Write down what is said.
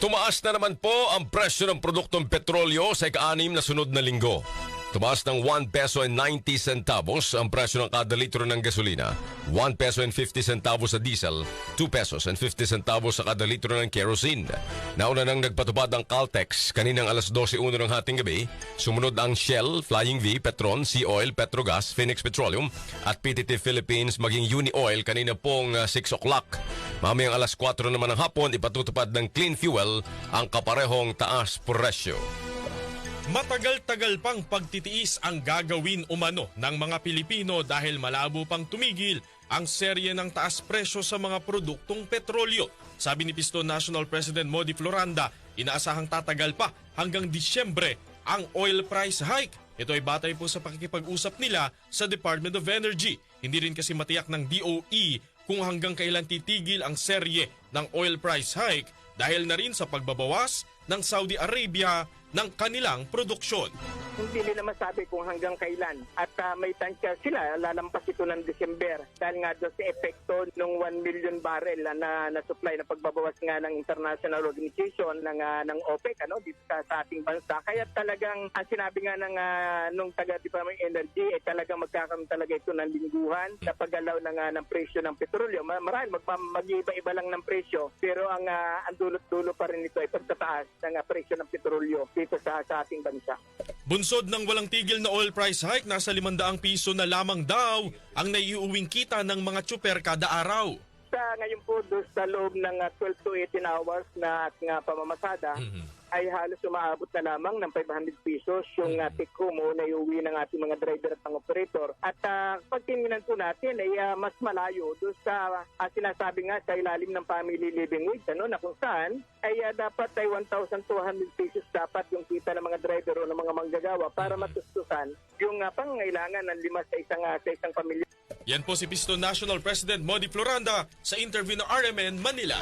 Tumaas na naman po ang presyo ng produktong petrolyo sa ika-anim na sunod na linggo. Tumaas ng 1 peso and 90 centavos ang presyo ng kada litro ng gasolina, 1 peso and 50 centavos sa diesel, 2 pesos and 50 centavos sa kada litro ng kerosene. Nauna nang nagpatupad ang Caltex kaninang alas 12.01 ng hating gabi, sumunod ang Shell, Flying V, Petron, Sea Oil, Petrogas, Phoenix Petroleum at PTT Philippines maging Uni Oil kanina pong ah, 6 o'clock. Mamayang alas 4 naman ng hapon ipatutupad ng clean fuel ang kaparehong taas presyo. Matagal-tagal pang pagtitiis ang gagawin umano ng mga Pilipino dahil malabo pang tumigil ang serye ng taas presyo sa mga produktong petrolyo. Sabi ni Piston National President Modi Floranda, inaasahang tatagal pa hanggang Disyembre ang oil price hike. Ito ay batay po sa pakikipag-usap nila sa Department of Energy. Hindi rin kasi matiyak ng DOE kung hanggang kailan titigil ang serye ng oil price hike dahil na rin sa pagbabawas ng Saudi Arabia ng kanilang produksyon. Hindi nila masabi kung hanggang kailan. At ah, may tansya sila, lalampas ito ng December. Dahil nga doon sa epekto ng 1 million barrel na, na supply na pagbabawas nga ng international organization ng, ah, ng OPEC ano, dito sa, sa ating bansa. Kaya talagang ang sinabi nga ng ah, nung taga Department of Energy, eh, talagang magkakaroon talaga ito ng lingguhan sa paggalaw ng, ah, ng presyo ng petrolyo. Ma- Marahil mag-iba-iba lang ng presyo, pero ang, ah, ang dulot-dulo pa rin ito ay pagtataas ng ah, presyo ng petrolyo dito sa, sa ating bansa. Bunsod ng walang tigil na oil price hike, nasa 500 piso na lamang daw ang naiuwing kita ng mga tsuper kada araw. Sa ngayon po doon sa loob ng ah, 12 to 18 hours na at nga pamamasada ay halos umaabot na lamang ng 500 pesos yung uh, take home o naiuwi ng ating mga driver at ng operator. At uh, pag tingnan po natin ay ah, mas malayo doon sa ah, sinasabi nga sa ilalim ng family living wage ano, na kung saan ay ah, dapat ay 1,200 pesos dapat yung kita ng mga driver o ng mga manggagawa para matustusan yung uh, pangangailangan ng lima sa isang, ah, sa isang pamilya. Yan po si Piston National President Modi Floranda sa interview ng RMN Manila.